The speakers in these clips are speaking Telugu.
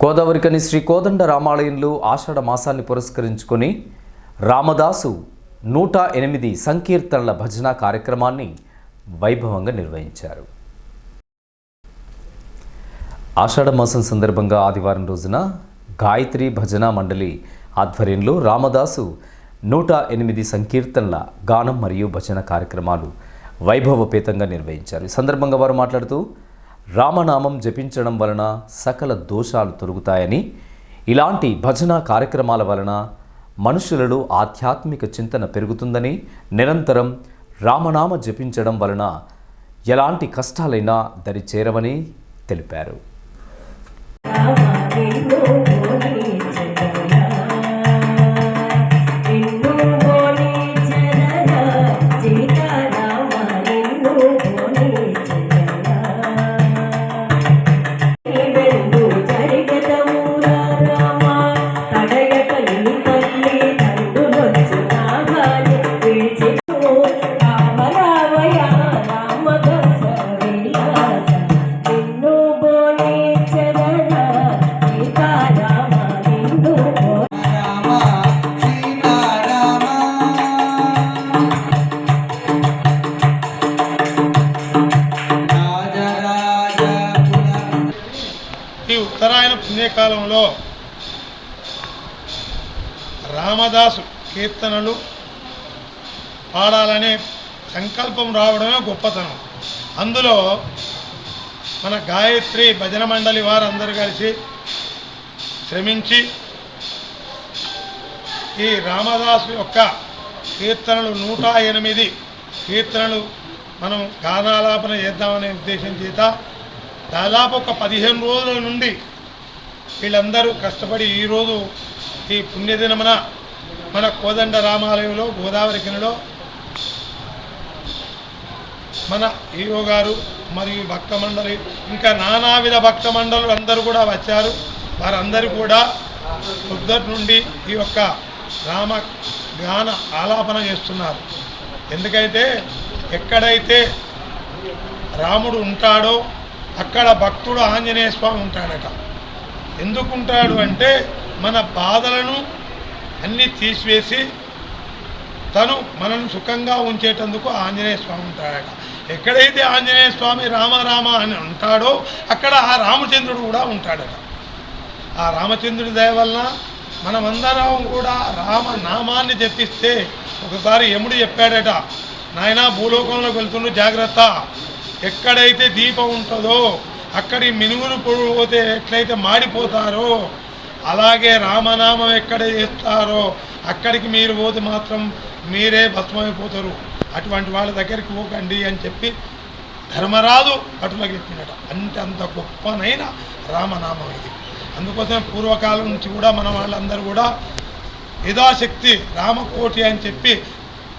గోదావరికని శ్రీ కోదండ రామాలయంలో ఆషాఢ మాసాన్ని పురస్కరించుకొని రామదాసు నూట ఎనిమిది సంకీర్తనల భజన కార్యక్రమాన్ని వైభవంగా నిర్వహించారు. ఆషాఢ మాసం సందర్భంగా ఆదివారం రోజున గాయత్రి భజన మండలి ఆధ్వర్యంలో రామదాసు నూట ఎనిమిది సంకీర్తనల గానం మరియు భజన కార్యక్రమాలు వైభవపేతంగా నిర్వహించారు. ఈ సందర్భంగా వారు మాట్లాడుతూ రామనామం జపించడం వలన సకల దోషాలు తొలుగుతాయని ఇలాంటి భజన కార్యక్రమాల వలన మనుషులలో ఆధ్యాత్మిక చింతన పెరుగుతుందని నిరంతరం రామనామ జపించడం వలన ఎలాంటి కష్టాలైనా దరి చేరవని తెలిపారు. ఉత్తరాయణ రామదాసు కీర్తనలు పాడాలనే సంకల్పం రావడమే గొప్పతనం. అందులో మన గాయత్రి భజన మండలి వారందరూ కలిసి శ్రమించి ఈ రామదాసు యొక్క కీర్తనలు నూట ఎనిమిది కీర్తనలు మనం గానాలాపన చేద్దామనే ఉద్దేశం చేత దాదాపు ఒక పదిహేను రోజుల నుండి వీళ్ళందరూ కష్టపడి ఈరోజు ఈ పుణ్యదినమున మన కోదండ రామాలయంలో గోదావరి గిన్నెలో మన హీరో గారు మరియు భక్త మండలి ఇంకా నానావిధ భక్త మండలు అందరూ కూడా వచ్చారు. వారందరూ కూడా పొద్దుటి నుండి ఈ యొక్క రామ గాన ఆలాపన చేస్తున్నారు. ఎందుకైతే ఎక్కడైతే రాముడు ఉంటాడో అక్కడ భక్తుడు ఆంజనేయ స్వామి ఉంటాడట. ఎందుకు ఉంటాడు అంటే మన బాధలను అన్నీ తీసివేసి తను మనల్ని సుఖంగా ఉంచేటందుకు ఆంజనేయ స్వామి ఉంటాడట. ఎక్కడైతే ఆంజనేయ స్వామి రామరామ అని ఉంటాడో అక్కడ ఆ రామచంద్రుడు కూడా ఉంటాడట. ఆ రామచంద్రుడి దయ వలన మనమందరం కూడా రామ నామాన్ని జపిస్తే ఒకసారి యముడు చెప్పాడట నాయన భూలోకంలోకి వెళ్తుండు జాగ్రత్త. ఎక్కడైతే దీపం ఉంటుందో అక్కడి మినుగులు పోతే ఎట్లయితే మాడిపోతారో అలాగే రామనామం ఎక్కడ చేస్తారో అక్కడికి మీరు పోతే మాత్రం మీరే భస్మైపోతారు అటువంటి వాళ్ళ దగ్గరికి పోకండి అని చెప్పి ధర్మరాజు అటులకు చెప్పినట. అంటే అంత గొప్పనైన రామనామం ఇది. అందుకోసం పూర్వకాలం నుంచి కూడా మన వాళ్ళందరూ కూడా యథాశక్తి రామకోటి అని చెప్పి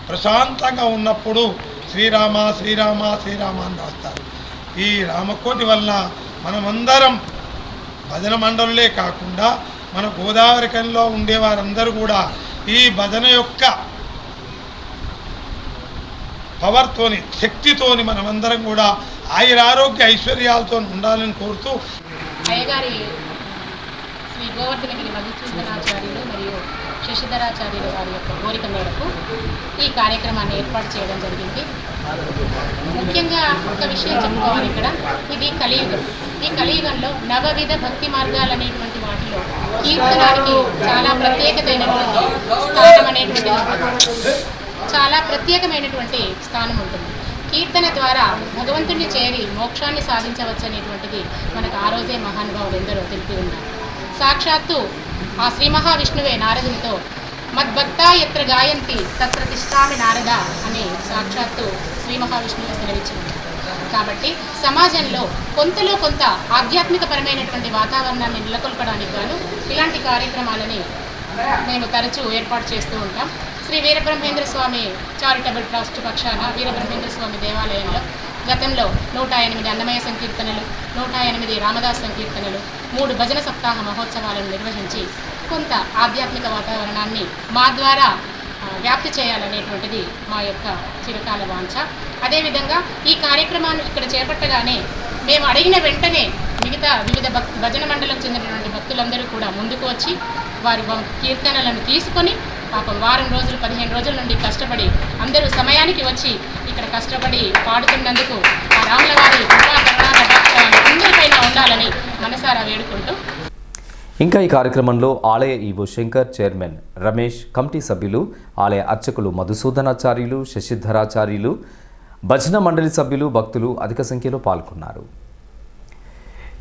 ప్రశాంతంగా ఉన్నప్పుడు శ్రీరామ శ్రీరామ శ్రీరామ అని రాస్తారు. ఈ రామకోటి వల్ల మనమందరం భజన మండలులే కాకుండా మన గోదావరికంలో ఉండే వారందరూ కూడా ఈ భజన యొక్క పవర్తోని శక్తితోని మనమందరం కూడా ఆయురారోగ్య ఐశ్వర్యాలతో ఉండాలని కోరుతూ అయ్యగారి శ్రీ గోవర్ధనగిరి మధుసూదనాచార్యులు మరియు శశిధరాచార్యులు వారి యొక్క కోరిక మేరకు ఈ కార్యక్రమాన్ని ఏర్పాటు చేయడం జరిగింది. ముఖ్యంగా ఒక విషయం చెప్పుకోవాలి ఇక్కడ. ఇది కలియుగం. ఈ కలియుగంలో నవవిధ భక్తి మార్గాలు అనేటువంటి వాటిలో కీర్తనానికి చాలా ప్రత్యేకతైనటువంటి స్థానం అనేటువంటి చాలా ప్రత్యేకమైనటువంటి స్థానం ఉంటుంది. కీర్తన ద్వారా భగవంతుడిని చేరి మోక్షాన్ని సాధించవచ్చు అనేటువంటిది మనకు ఆ రోజే మహానుభావులు ఎందరో తెలిపి ఉన్నారు. సాక్షాత్తు ఆ శ్రీ మహావిష్ణువే నారదునితో మద్భక్త ఎత్ర గాయంతి తత్ర తిష్టామి నారద అని సాక్షాత్తు శ్రీ మహావిష్ణువే సెలవిచ్చింది కాబట్టి సమాజంలో కొంతలో కొంత ఆధ్యాత్మికపరమైనటువంటి వాతావరణాన్ని నెలకొల్పడానికి గాను ఇలాంటి కార్యక్రమాలని మేము తరచూ ఏర్పాటు చేస్తూ ఉంటాం. శ్రీ వీరబ్రహ్మేంద్ర స్వామి చారిటబుల్ ట్రస్ట్ పక్షాన వీరబ్రహ్మేంద్ర స్వామి దేవాలయంలో గతంలో నూట ఎనిమిది అన్నమయ సంకీర్తనలు నూట ఎనిమిది రామదాస్ సంకీర్తనలు మూడు భజన సప్తాహ మహోత్సవాలను నిర్వహించి కొంత ఆధ్యాత్మిక వాతావరణాన్ని మా ద్వారా వ్యాప్తి చేయాలనేటువంటిది మా యొక్క చిరకాల వాంఛ. అదేవిధంగా ఈ కార్యక్రమాన్ని ఇక్కడ చేపట్టగానే మేము అడిగిన వెంటనే మిగతా వివిధ భక్ భజన మండలం చెందినటువంటి భక్తులందరూ కూడా ముందుకు వచ్చి వారి కీర్తనలను తీసుకొని పాపం వారం రోజులు పదిహేను రోజుల నుండి కష్టపడి అందరూ సమయానికి వచ్చి ఇక్కడ కష్టపడి పాడుతున్నందుకు ఆ రాముల వారి కృపా అందరిపైన ఉండాలని మనసారా వేడుకుంటూ. ఇంకా ఈ కార్యక్రమంలో ఆలయ EO Shankar chairman Ramesh committee సభ్యులు ఆలయ అర్చకులు మధుసూదనాచార్యులు శశిధరాచార్యులు భజన మండలి సభ్యులు భక్తులు అధిక సంఖ్యలో పాల్గొన్నారు.